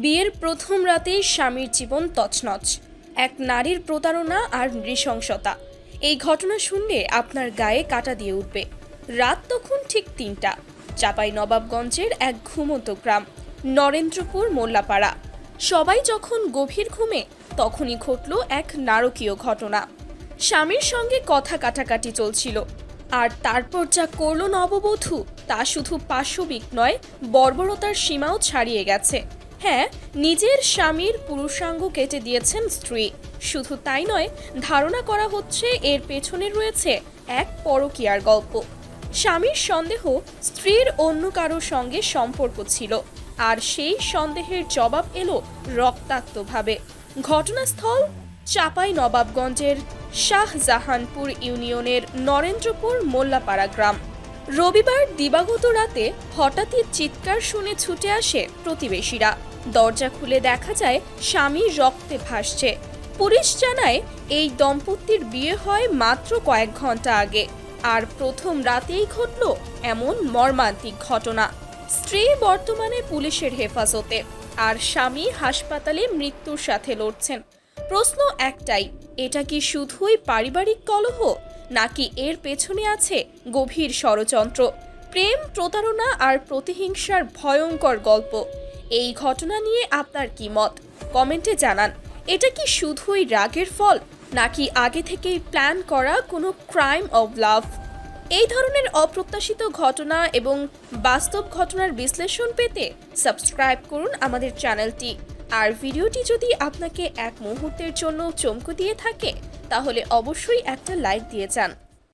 বিয়ের প্রথম রাতেই স্বামীর জীবন তছনছ। এক নারীর প্রতারণা আর নৃশংসতা। এই ঘটনা শুনলে আপনার গায়ে কাটা দিয়ে উঠবে। রাত তখন ঠিক তিনটা। চাপাই নবাবগঞ্জের এক ঘুমন্ত গ্রাম, নরেন্দ্রপুর মোল্লাপাড়া। সবাই যখন গভীর ঘুমে, তখনই ঘটল এক নারকীয় ঘটনা। স্বামীর সঙ্গে কথা কাটাকাটি চলছিল। আর তারপর যা করল নববধূ, তা শুধু পাশবিক নয়, বর্বরতার সীমাও ছাড়িয়ে গেছে। হ্যাঁ নিজের স্বামীর পুরুষাঙ্গ কেটে দিয়েছেন স্ত্রী। শুধু তাই নয়, ধারণা করা হচ্ছে এর পেছনে রয়েছে এক পরকীয়ার গল্প। স্বামীর সন্দেহ স্ত্রীর অন্য কারোর সঙ্গে সম্পর্ক ছিল, আর সেই সন্দেহের জবাব এলো রক্তাক্তভাবে। ঘটনাস্থল চাপাই নবাবগঞ্জের শাহজাহানপুর ইউনিয়নের নরেন্দ্রপুর মোল্লাপাড়া গ্রাম। রবিবার দিবাগত রাতে হঠাৎই চিৎকার শুনে ছুটে আসে প্রতিবেশীরা। দরজা খুলে দেখা যায় স্বামী রক্তে ভাসছে। পুলিশ জানায় এই দম্পতির বিয়ে হয় মাত্র কয়েক ঘণ্টা আগে। আর প্রথম রাতেই ঘটল এমন মর্মান্তিক ঘটনা। স্ত্রী বর্তমানে পুলিশের হেফাজতে। আর স্বামী হাসপাতালে মৃত্যুর সাথে লড়ছেন। প্রশ্ন একটাই, এটা কি শুধুই পারিবারিক কলহ, নাকি এর পেছনে আছে গভীর ষড়যন্ত্র? প্রেম, প্রতারণা আর প্রতিহিংসার ভয়ঙ্কর গল্প। এই ঘটনা নিয়ে আপনার কি মত? কমেন্টে জানান। এটা কি শুধুই রাগের ফল, নাকি আগে থেকেই প্ল্যান করা কোনো ক্রাইম অব লাভ? এই ধরনের অপ্রত্যাশিত ঘটনা এবং বাস্তব ঘটনার বিশ্লেষণ পেতে সাবস্ক্রাইব করুন আমাদের চ্যানেলটি। আর ভিডিওটি যদি আপনাকে এক মুহূর্তের জন্য চমকে দিয়ে থাকে, তাহলে অবশ্যই একটা লাইক দিয়ে যান।